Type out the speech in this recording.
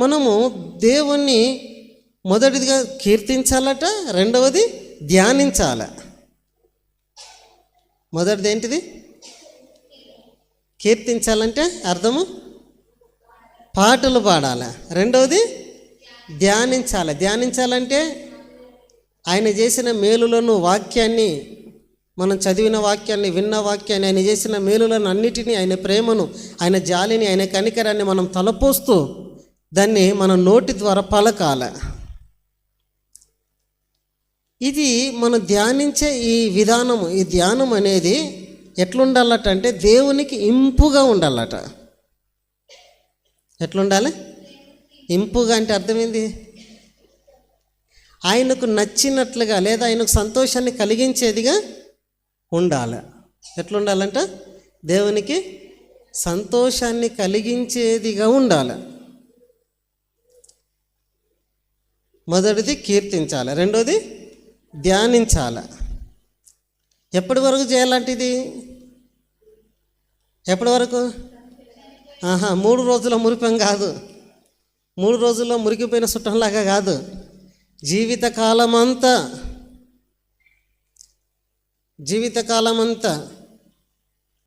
మనము దేవుణ్ణి మొదటిదిగా కీర్తించాలట రెండవది ధ్యానించాల. మొదటిది ఏంటిది? కీర్తించాలంటే అర్థము? పాటలు పాడాలి. రెండవది ధ్యానించాలి. ధ్యానించాలంటే ఆయన చేసిన మేలులను వాక్యాన్ని మనం చదివిన వాక్యాన్ని విన్న వాక్యాన్ని ఆయన చేసిన మేలులను అన్నిటినీ ఆయన ప్రేమను ఆయన జాలిని ఆయన కనికరాన్ని మనం తలపోస్తూ దాన్ని మన నోటి ద్వారా పలకాల. ఇది మనం ధ్యానించే ఈ విధానం ఈ ధ్యానం అనేది ఎట్లుండాలట అంటే దేవునికి ఇంపుగా ఉండాలట. ఎట్లుండాలి? ఇంపుగా అంటే అర్థమైంది? ఆయనకు నచ్చినట్లుగా లేదా ఆయనకు సంతోషాన్ని కలిగించేదిగా ఉండాలి. ఎట్లుండాలంట? దేవునికి సంతోషాన్ని కలిగించేదిగా ఉండాలి. మొదటిది కీర్తించాలి రెండోది ధ్యానించాలి. ఎప్పటి వరకు చేయాలంటిది? ఎప్పటి వరకు? ఆహా మూడు రోజుల మురిపం కాదు. మూడు రోజుల్లో మురికిపోయిన చుట్టంలాగా కాదు. జీవితకాలం అంతా జీవితకాలం అంతా